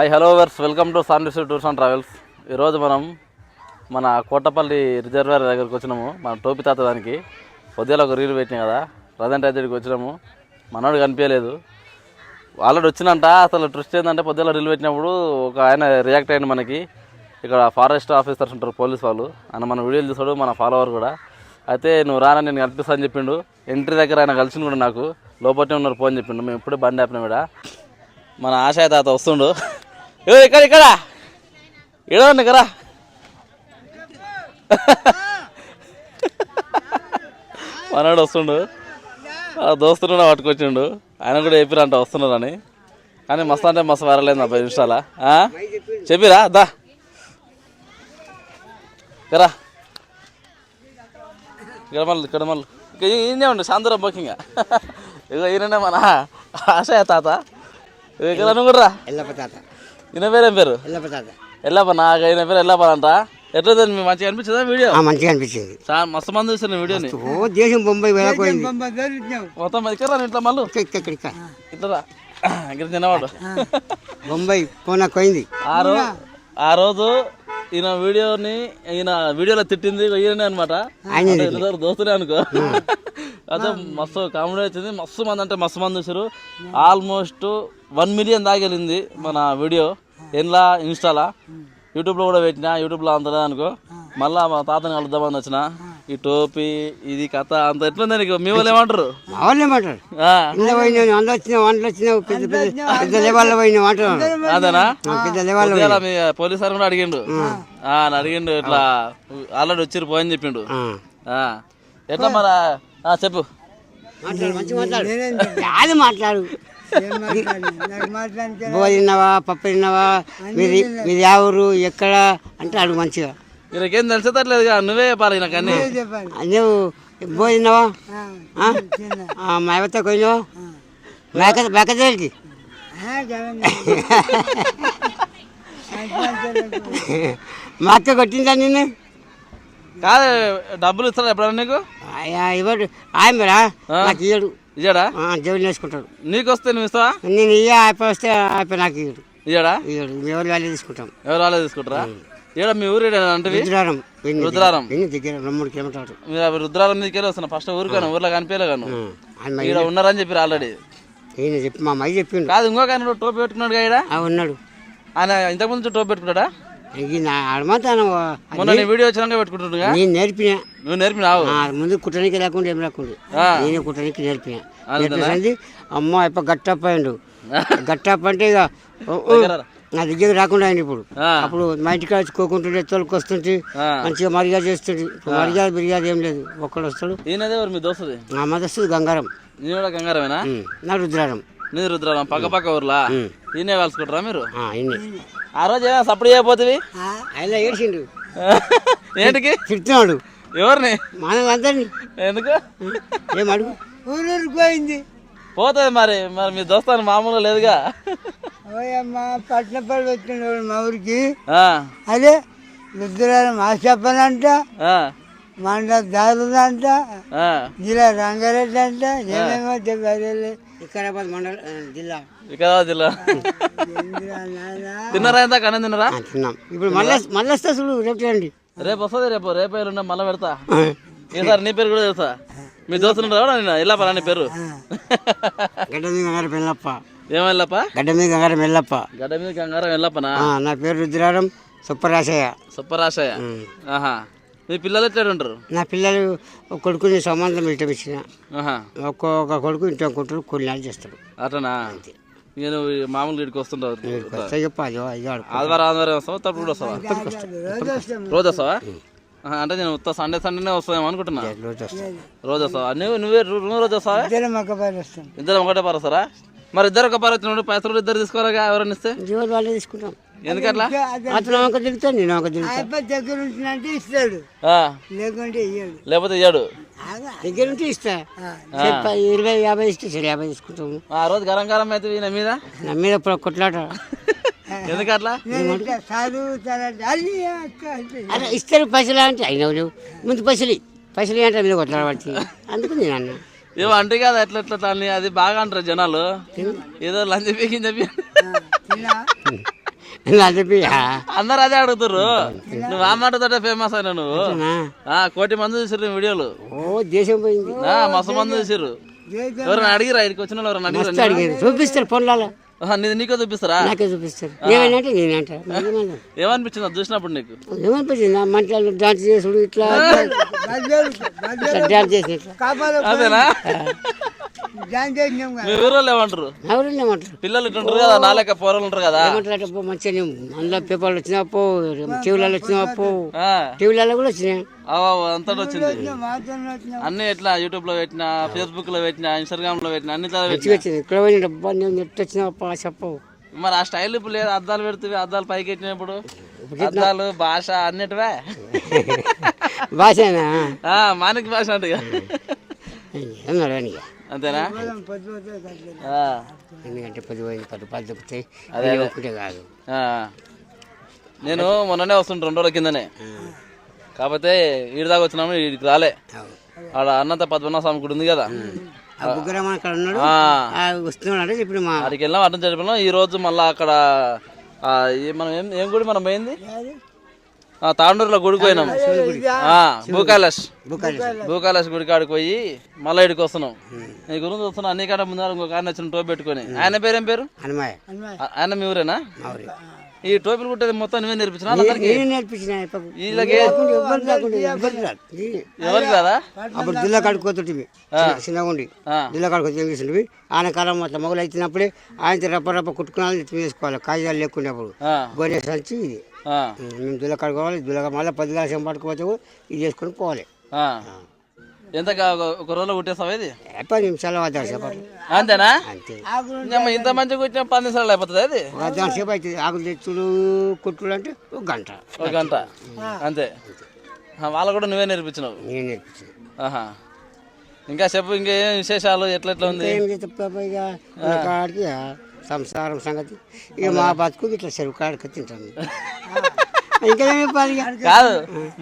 Hi hello verse welcome to Sandy's tours and travels ఈరోజు మనం మన కోటపల్లి రిజర్వేర్ దగ్గరికి వచ్చినాము. మన టోపి తాత దానికి. పొద్దున ఒక రీల్ పెట్టినాం కదా ప్రజెంట్ అయితే ఇక్కడికి వచ్చినాము. మనోడు కనిపించలేదు. ఆల్రెడీ వచ్చినంట అసలు ట్రిస్ట్ ఏంటంటే పొద్దున రీల్ పెట్టినప్పుడు ఒక ఆయన రియాక్ట్ అయ్యింది మనకి. ఇక్కడ ఫారెస్ట్ ఆఫీసర్స్ ఉంటారు పోలీస్ వాళ్ళు. ఆయన మన వీడియోలు చూసాడు మన ఫాలోవర్ కూడా. అయితే నువ్వు రానని నేను కనిపిస్తా అని చెప్పిండు. ఎంట్రీ దగ్గర ఆయన కలిసిండు కూడా నాకు. లోపలనే ఉన్నారు ఫోన్ చెప్పిండు. మేము ఇప్పుడే బండి ఆపినాం ఇక్కడ మన ఆశయ తాత వస్తుండు. ఏ ఇక్కడ ఇక్కడ. ఇడవండి కదా మనోడు వస్తుండు. ఆ పట్టుకొచ్చిండు. ఆయన కూడా చెప్పిరా అంట వస్తున్నారని. కానీ మస్తు అంటే మస్తు వరలేదు నా పది నిమిషాల. చెప్పిరా దా. ఇక్కడ. ఇక్కడ మళ్ళీ ఇక్కడ మళ్ళీ. ఈయనే ఉండు సాయంత్రం బుకింగ్. ఇక ఈయననే మన ఆశయ తాత. ఇక్కడ నువ్వు కూడా రా. తాత. ఈయన పేరేం పేరు? ఎల్లప్ప నాకు ఈయన పేరు ఎల్లప్ప అంట ఎట్లా? మీకు? మంచిగా అనిపించదా వీడియో? ఆ, మంచిగా అనిపించింది. చాలా మస్తు మంది చూసాను వీడియోని. ఓ దేశం బొంబాయి వెళ్ళకపోయింది మొత్తం ఇక్కడ ఇట్లా మళ్ళీ. ఇట్లా. ఇక్కడ తినవాడు. బొంబాయి పోనా పోయింది ఆ రోజు ఆ రోజు ఈయన వీడియోని ఈయన వీడియోలో తిట్టింది ఈయననే అనమాట దోస్తులే అనుకో. అదే మస్తు కామెడీ వచ్చింది మస్తు మంది అంటే మస్తు మంది చూసారు. ఆల్మోస్ట్ వన్ మిలియన్ దాగెళ్ళింది మన వీడియో. ఎన్లా ఇన్స్టాలా? యూట్యూబ్లో కూడా పెట్టినా యూట్యూబ్లో అంత అనుకో. మళ్ళా మా తాతని కలుద్దామని వచ్చిన. ఈ టోపీ ఇది కథ అంత ఎట్లుంది నీకు? మీ వాళ్ళు ఏమంటారు? మా వాళ్ళు ఏమంటారు? ఇంట్లో పోయినా వంటలు వచ్చినావు వంటలు వచ్చినావు పెద్ద పెద్ద పెద్ద లెవెల్లో పోయినావు అదేనా? పెద్ద లెవెల్లో మీ పోలీస్ సార్ కూడా అడిగిండు. అడిగిండు ఇట్లా ఆల్రెడీ వచ్చిరు పోయని చెప్పిండు. ఎట్లా మరి? చెప్పు. మాట్లాడు మాట్లాడు. తిన్నావా పప్పు తిన్నావా మీది మీది ఎవరు ఎక్కడ? అంటే అడుగు మంచిగా. వీళ్ళకేం తెలిసేటట్లేదు నువ్వే చెప్పాలి నాకు అన్ని. నువ్వు బో తిన్నావా ఆ? ఆ, మా ఎవరితో పోయినావా మేక మేక దగ్గరికి మా అక్క కొట్టిందా నిన్ను? కాదు డబ్బులు ఇస్తాడు ఎప్పుడన్నా నీకు? ఆయా, ఇవ్వడు. ఆయమరా నాకు ఇయ్యడు. ఇయ్యడా? జోలు వేసుకుంటాడు నీకు వస్తే నువ్వు ఇస్తావా? నేను ఇయ్య అయిపోయి వస్తే అయిపోయి నాకు ఇయ్యడు. ఇయ్యడా? ఇయ్యడు. ఎవరు వాళ్ళే తీసుకుంటాం. ఎవరు వాళ్ళే తీసుకుంటారా? ఇయ్యడా మీ ఊరు అంటే రుద్రారం రుద్రారం. దగ్గర. మూడు కిలోమీటర్లు. మీరు అవి రుద్రాలం మీదకి వెళ్ళి వస్తున్నా ఫస్ట్ ఊరికాను ఊర్లో కనిపించలేగాను ఇక్కడ ఉన్నారని చెప్పారు ఆల్రెడీ ఈయన చెప్పి మా అమ్మాయి చెప్పిండు. కాదు ఇంకొక ఆయన టోపీ పెట్టుకున్నాడు ఇక్కడ ఉన్నాడు. ఆయన ఇంతకుముందు టోపీ పెట్టుకున్నాడా? ఈయన ఆడమాతాను మొన్న నీ వీడియో వచ్చినాక నేను నేర్పిన. నువ్వు నేర్పినావు? ముందు కుట్టడానికి లేకుండా ఏం లేకుండా. నేనే కుట్టడానికి నేర్పిన? నేర్పింది అమ్మ అయిపో గట్టప్ప అయిండు గట్టప్ప అంటే ఇక. నా దగ్గర రాకుండా ఆయన ఇప్పుడు. అప్పుడు మా ఇంటికి వచ్చుకోకుంటుండే తోలుకు వస్తుంటే. మంచిగా మర్యాద ఇప్పుడు మర్యాద బిర్యాద ఏం లేదు. ఒక్కడు వస్తాడు. నా మదస్తు గంగారం. నీ గంగారమేనా? నా రుద్రారం. నీ రుద్రారం పక్క పక్క ఊర్లా. ఈయనే కలుసుకుంటారా మీరు? ఆ, రోజు ఏమైనా సప్పుడు చేయబోతుంది ఆయన ఏడ్చిండు. ఏంటికి? తిడుతున్నాడు. ఎవరిని? మానవులందరినీ ఎందుకు? ఏం అడుగు? ఊరూరికి పోయింది. పోతుంది మరి మరి మీ దోస్తాను మామూలుగా లేదుగా. ఓయమ్మా పట్నపల్లి వచ్చినాడు మా ఊరికి. ఆ, అదే రుద్రారం ఆశప్పనంట ఆ, మండ దారులంట ఆ. జిల్లా రంగారెడ్డి అంట ఏమేమో చెప్పారు వికారాబాద్ మండల జిల్లా. ఇక్కడ జిల్లా. తిన్నారా ఎంత కన్నా తిన్నారా? తిన్నాం. ఇప్పుడు మళ్ళీ మళ్ళీ వస్తా చూడు రేపు రండి రేపు వస్తుంది రేపు రేపు ఎల్లుండి మళ్ళీ పెడతా. ఈసారి నీ పేరు కూడా తెలుసా? మీ దోస్తులు రావడా నేను ఇలా పలా నీ పేరు? గడ్డ మీద గంగారం వెళ్ళప్ప ఏమెల్లప్ప? గడ్డ మీద గంగారం వెళ్ళప్ప గడ్డ మీద కంగారం వెళ్ళప్పనా ఆ, నా పేరు రుద్రారం సుప్పరాశయ్య సుప్పరాశయ ఉమ్. ఆహా. మీ పిల్లలు ఎట్లా ఉంటారు? నా పిల్లలు ఒక కొడుకుని సంబంధం ఇష్టం ఇచ్చిన ఒక్కొక్క కొడుకు ఇంట్లో కొంటారు కొన్నాళ్ళు చేస్తాడు అట్లనా? నేను మామూలుగా ఇక్కడికి వస్తుంటావు. వస్తా ఆడు ఆదివారం ఆదివారం వస్తావా? తప్పుడు కూడా వస్తావా? రోజు వస్తాం. వస్తావా? అంటే నేను వస్తా సండే సండేనే వస్తాయేమో అనుకుంటున్నా. రోజు వస్తావా? నువ్వు నువ్వే నువ్వు రోజు వస్తావా? ఇద్దరం వస్తాం. ఒకటే పారు వస్తారా? మరి ఇద్దరు ఒక పారు వచ్చినప్పుడు పైసలు ఇద్దరు తీసుకోవాలిగా ఎవరైనా ఇస్తే? తీసుకుంటాం. ఎందుకట్లా? అతను ఒక తిరుగుతాను నేను ఒక తిరుగుతాను అయిపోయి దగ్గర ఉంటున్నంటే ఇస్తాడు. ఆ, లేకుంటే ఇయ్యాడు. లేకపోతే ఇయ్యాడు. దగ్గర ఉంటే ఇస్తా. ఇరవై యాభై ఇస్తే సరే యాభై తీసుకుంటాము ఆ రోజు గరం గరం అయితే ఈయన మీద? నా మీద ఇప్పుడు కొట్లాట. ఎందుకట్లా? అరే ఇస్తారు పైసలు అంటే అయినా నువ్వు ముందు పైసలు. పైసలు అంటే మీద కొట్లాడబట్టి అందుకు నేను అన్నా. ఏమో అంటే కదా ఎట్లా ఎట్లా అది బాగా అంటారు జనాలు. ఏదో లంచ్ పీకింది చెప్పి. అందరు అదే అడుగుతారు నువ్వు ఆ మాటతోటే ఫేమస్ అయినా నువ్వు. ఆ. కోటి మంది చూసారు వీడియోలు. ఓ దేశం పోయింది. ఆ, మస్తు మంది చూసారు ఎవరైనా అడిగిరా? ఇక్కడికి వచ్చిన వాళ్ళు ఎవరైనా అడిగిరా? చూపిస్తారు పొలాల. నీకే చూపిస్తారా? నాకే చూపిస్తారు. ఏమైనా నేనంట. ఏమనిపించింది అది చూసినప్పుడు నీకు? ఏమనిపించింది? మంటలు డాన్స్ చేసుడు ఇట్లా డాన్స్ చేసి అదేనా? ఏమంటారు ఎవరు పిల్లలు ఉంటారు కదా పోరలు ఉంటారు కదా. ఏమంటారు? అంటే పో మంచిగా అందులో పేపర్లు వచ్చినా పో. టీవీలలో వచ్చినా పో. ఆ, టీవీలలో కూడా వచ్చినాయి. వచ్చింది. అన్ని ఎట్లా? యూట్యూబ్లో పెట్టినా ఫేస్బుక్లో పెట్టినా ఇన్స్టాగ్రామ్లో పెట్టినా అన్ని చదివి మంచిగా వచ్చింది. ఇక్కడ పోయిన డబ్బా నేను ఎట్టు వచ్చినా పో చెప్పవు మరి ఆ స్టైల్ ఇప్పుడు లేదు. అద్దాలు పెడుతుంది అద్దాలు పైకి ఎట్టినప్పుడు అద్దాలు భాష అన్నిటివే. భాషనా? ఆ, మానిక భాష అంటే అంతేనా? ఎందుకంటే పది పోయింది పది రూపాయలు దొరుకుతాయి అదే. ఒకటే కాదు. నేను మొన్ననే వస్తుంటే రెండు రోజుల కిందనే. కాకపోతే ఈడి దాకా వచ్చినాము ఈడికి రాలే. ఆడ అన్నంత పద్మనాభ స్వామి గుడి ఉంది కదా. ఆ బుగ్గరామ అక్కడ ఉన్నాడు. ఆ, ఆ వస్తున్నాడు అంటే ఇప్పుడు మా ఆడికి వెళ్ళాం అర్థం చదివినాం ఈ రోజు మళ్ళీ అక్కడ మనం ఏం ఏం గుడి మనం పోయింది? తాండూరులో గుడికి పోయినాం. బుక్కలు భూకైలాష్ గుడి. కాడికి పోయి మళ్ళీ ఇక్కడికి వస్తున్నాం. నీ గురించి వస్తున్నాం అన్ని కాడ ముందర ఇంకొక ఆయన వచ్చిన టోపీ పెట్టుకొని. ఆయన పేరు పేరు? ఆయన మీ ఊరేనా? ఈ టోపీలు కుట్టేది మొత్తం నువ్వే నేర్పించిన? రాదు. ఎవరికి కదా? అప్పుడు దిల్ల కాడుకోతుంటివి చిన్నగా ఉండి. ఆ. దిల్ల కాడుకొని చేస్తుంటివి? ఆయన కాలం అట్లా మొగలు అయినప్పుడే ఆయన రప్ప రప్ప కుట్టుకున్నాను వేసుకోవాలి. కాగితాలు లేకుండా అప్పుడు. గొర్రె సంచి ఇది. మేము దుల్ల కడుకోవాలి దుల్ల మళ్ళీ పది గ్లాసం పట్టుకోపోతే ఇది చేసుకొని పోవాలి. ఎంత ఒక- రోజులో కుట్టేస్తావా ఇది? పది నిమిషాలు వద్దాం సేపు అంతేనా? అంతే. ఇంత మంచిగా కుట్టిన పది నిమిషాలు అయిపోతుంది అది వద్దాం సేపు అవుతుంది. ఆకులు తెచ్చుడు కుట్టుడు అంటే ఒక గంట. ఒక గంట. అంతే. ఆ, వాళ్ళకు కూడా నువ్వే నేర్పించినావు. నేను నేర్పించిన. ఆహా. ఇంకా చెప్పు ఇంకేం విశేషాలు? ఎట్లా ఎట్లా ఉంది? సంసారం సంగతి. ఇక మా బతుకు ఇట్లా చెరువు కాడికి తింటాం ఇంకేం చెప్పాలి ఇక? కాదు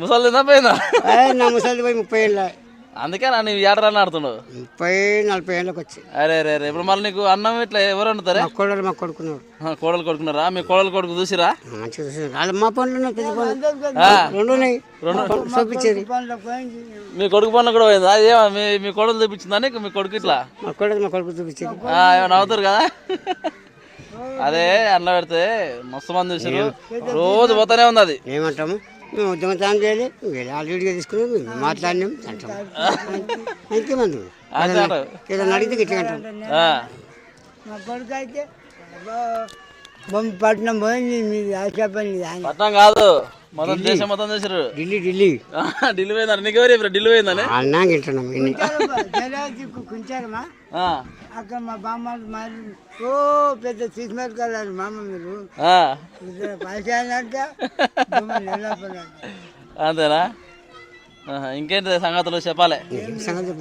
ముసలి పోయిందా నా ముసలి పోయి ముప్పై ఏళ్ళ. అందుకే నా నీవు ఏడరాని ఆడుతున్నావు? ముప్పై నలభై ఏళ్ళకి వచ్చి. అరే అరే అరే ఇప్పుడు మళ్ళీ నీకు అన్నం ఇట్లా ఎవరు వండుతారే? మా కోడలు మా కొడుకున్నాడు ఆ, కోడలు కొడుకున్నారా? మీ కోడలు కొడుకు చూసిరా? మంచిగా చూసాడు వాళ్ళు మా పనులు పెద్ద రెండు ఉన్నాయి. చూపించేది. మీ కొడుకు పనులు కూడా పోయిందా? ఏమో మీ మీ కోడలు చూపించిందా నీకు? మీ కొడుకు ఇట్లా? మా కోడలు మా కొడుకు చూపించేది. ఆ, ఏమన్నా అవుతారు కదా? అదే అన్న పెడితే మస్తు మంది చూసారు రోజు పోతానే ఉంది అది ఏమంటాము? మేము ఉద్యమం చేయాలి వీళ్ళు ఆల్రెడీగా తీసుకుని మేము మాట్లాడినాం అంటాం. అంతే. ఏదైనా అడిగితే ఇట్లా అంటాం ఆ, మా కొడుకు అయితే పట్నం పోయింది మీది ఆశ పని పట్నం కాదు. మొత్తం దేశం మొత్తం చూసారు ఢిల్లీ ఢిల్లీ. ఢిల్లీ పోయిందని నీకు ఎవరు చెప్పారు ఢిల్లీ పోయిందని అన్నా తింటున్నాం ఇన్ని. జలాదిక్కు కుంచారమ్మా. ఆ, అక్కడ మా బామ్మ మరి ఓ పెద్ద మామ మీరు. ఆ, పైసలంట ఎలా పడాలి అంతేనా? ఇంకేంటి సంగతులు చెప్పాలి?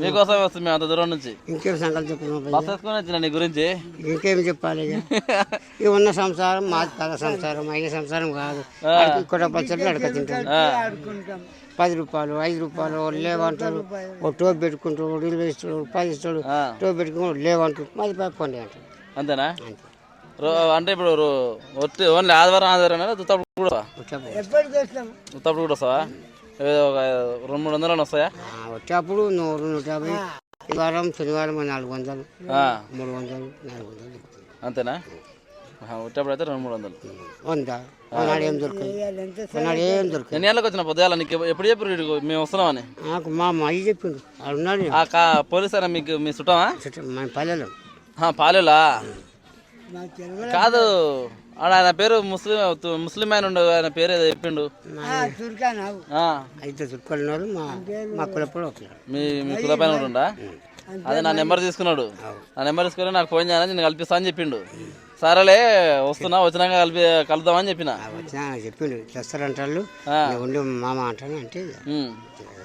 మీకోసం వస్తుంది మేము అంత దూరం నుంచి. ఇంకేం సంగతి చెప్పు బస్ వేసుకొని వచ్చిన నీ గురించి? ఇంకేం చెప్పాలి ఇక? ఉన్న సంసారం మాది పెద్ద సంసారం అయిన సంసారం కాదు. ఇక్కడ పచ్చట్లు అడక తింటాం. పది రూపాయలు ఐదు రూపాయలు లేవంటారు ఓ టోప్ పెట్టుకుంటాడు వాడు ఇల్లు ఇస్తాడు పది ఇస్తాడు ఆ, టోప్ పెట్టుకుని వాడు లేవంటాడు. మాది పక్కండి అంటాడు. అంతేనా? అంటే ఇప్పుడు ఓన్లీ ఆదివారం ఆదివారం కూడా దుత్తప్పుడు కూడా వస్తావా? ఒక రెండు మూడు వందలు వస్తాయా? వచ్చేప్పుడు నూరు నూట యాభై. ఈ వారం శనివారం నాలుగు వందలు. మూడు వందలు నాలుగు వందలు. అంతేనా? వచ్చేప్పుడు అయితే రెండు మూడు వందలు. వంద. కొన్నాడు ఏం దొరకదు. కొన్నాడు ఏం దొరకదు. ఎన్ని ఏళ్ళకి వచ్చిన పొద్దుగాల నీకు ఎప్పుడు- చెప్పారు మేము వస్తున్నామని. నాకు మా అయ్యి చెప్పిండు ఆడు ఉన్నాడు. ఆ కా పోలీస్ అయినా మీకు? మీ చుట్టమా? చుట్టూ మా పాలేలా? కాదు. ఆడ ఆయన పేరు ముస్లిం ముస్లిం ఆయన ఉండు ఆయన పేరు ఏదో చెప్పిండు. ఆ, అయితే మా మా కులప్పుడు ఒకరు మీ మీ కుల పైన ఉంటుండా అదే నా నెంబర్ తీసుకున్నాడు. నా నెంబర్ తీసుకుని నాకు ఫోన్ చేయని నేను కల్పిస్తా అని చెప్పిండు. సరేలే వస్తున్నా వచ్చినాక కలిపి కలుద్దామని చెప్పిన. వచ్చిన చెప్పిండు. ఆ. ఉండి మామ అంటాను అంటే ఉమ్.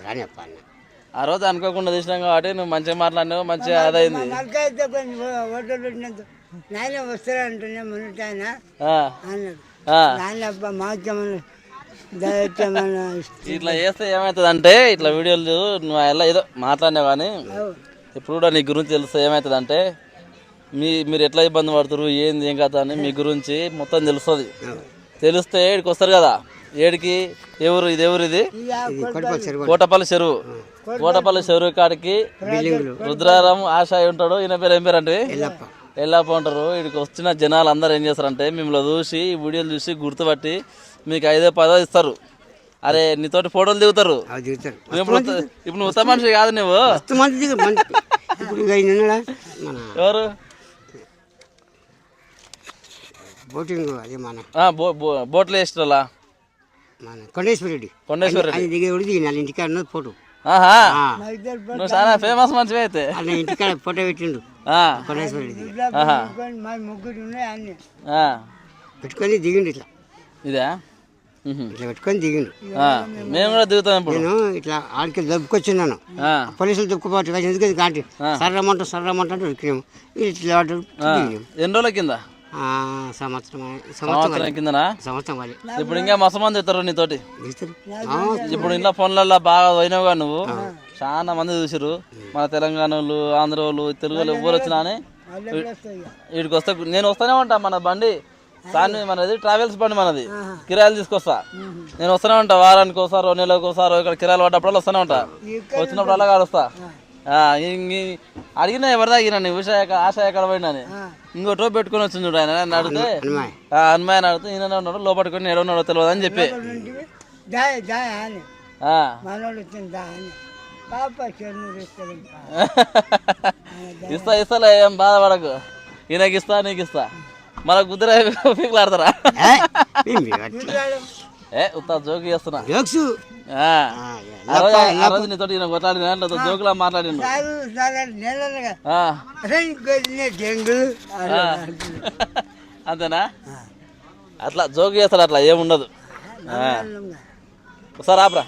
రాని చెప్పాను ఆ రోజు అనుకోకుండా తీసినాం కాబట్టి నువ్వు మంచిగా మాట్లాడినావు మంచిగా అదైంది పెట్టినంత నాయన వస్తారంటున్నా అన్నాడు. నాయన అబ్బా మాకేమన్నా ఇట్లా చేస్తే ఏమవుతుంది అంటే ఇట్లా వీడియోలు నువ్వు ఎలా ఏదో మాట్లాడినావు కానీ ఇప్పుడు కూడా నీ గురించి తెలుస్తే ఏమవుతుంది అంటే మీ మీరు ఎట్లా ఇబ్బంది పడుతున్నారు ఏంది ఏం కథ అని మీ గురించి మొత్తం తెలుస్తుంది. తెలిస్తే ఏడికి వస్తారు కదా. ఏడికి ఎవరు ఇది ఎవరు ఇది? కోటపల్లి. చెరువు. కోటపల్లి చెరువు. కాడికి రుద్రారం ఆశ ఉంటాడు. ఈయన పేరు ఏం పేరు అంటే ఎల్లాప ఉంటారు ఇక్కడికి వచ్చిన జనాలు అందరూ ఏం చేస్తారంటే మిమ్మల్ని చూసి ఈ వీడియోలు చూసి గుర్తుపట్టి మీకు ఐదో పదో ఇస్తారు. అరే నీతోటి ఫోటోలు దిగుతారు. ఇప్పుడు నువ్వు ఉత్తమ మనిషి కాదు నువ్వు. ఎవరు? బోటింగ్ అదే మన బోట్లు వేసినలా? మన కొండేశ్వర రెడ్డి. రెడ్డి. ఇంటికాడ ఫోటో. నువ్వు చాలా ఫేమస్ మనిషి అయితే. ఇంటికాడ ఫోటో పెట్టిండు. పెట్టుకొని ముగ్గురు దిగిండు ఇట్లా. ఇదా. ఇట్లా పెట్టుకొని దిగిండు. మేము కూడా దిగుతాం ఇప్పుడు. నేను ఇట్లా ఆడికి దొబ్బుకొచ్చిన్నాను. పోలీసులు కదా ఎందుకు కాంటి? సర్రమంట సర్రమంట అంటే ఉరికినాము ఇట్లా ఎన్ని రోజుల కింద? సంవత్సరం సంవత్సరం సంవత్సరం కిందనా? సంవత్సరం వాళ్ళు ఇప్పుడు ఇంకా మస్తు మంది ఇస్తారు నీతోటి. ఇప్పుడు ఇంట్లో ఫోన్లలో బాగా పోయినావుగా నువ్వు. చాలా మంది చూసిరు మన తెలంగాణ వాళ్ళు ఆంధ్ర వాళ్ళు తెలుగు వాళ్ళు ఎవరు వచ్చినా అని. వాళ్ళు ఎప్పుడు వస్తాయి ఇక? వీడికి వస్తే నేను వస్తూనే ఉంటా మన బండి. సాన్ని మనది ట్రావెల్స్ బండి మనది. కిరాయిలు తీసుకొస్తా. నేను వస్తూనే ఉంటా. వారానికి ఒకసారి రెండు నెలలకు ఒకసారి ఇక్కడ కిరాయిలు పడ్డప్పుడు వస్తూనే ఉంటా. వచ్చినప్పుడు అలా కలుస్తా అడిగినా ఎవరిదా అడిగినా నీ ఉషా ఎక్కడ ఆశ ఎక్కడ పోయినా అని. ఇంకో టోప్ పెట్టుకొని వచ్చింది చూడు ఆయన. అడిగితే హనుమాయ్ ఆ, హనుమాన్ అడిగితే ఈయన ఉన్నాడు. లోపట్టుకొని ఏడు ఉన్నాడో తెలియదు అని చెప్పి. ఇస్తా ఇస్తాలే ఏం బాధపడకు. ఈయనకి ఇస్తా నీకు ఇస్తా. మన కుదిరే పీకులాడతారా ఏ ఉత్తా జోకి చేస్తున్నా. జోక్స్? ఆ. రోజు నీతో కొట్లాడిన నాతో జోకులా సారు సార్. అంతేనా? అట్లా జోకి చేస్తాడు అట్లా ఏముండదు. ఆ. ఒకసారి ఆపరా.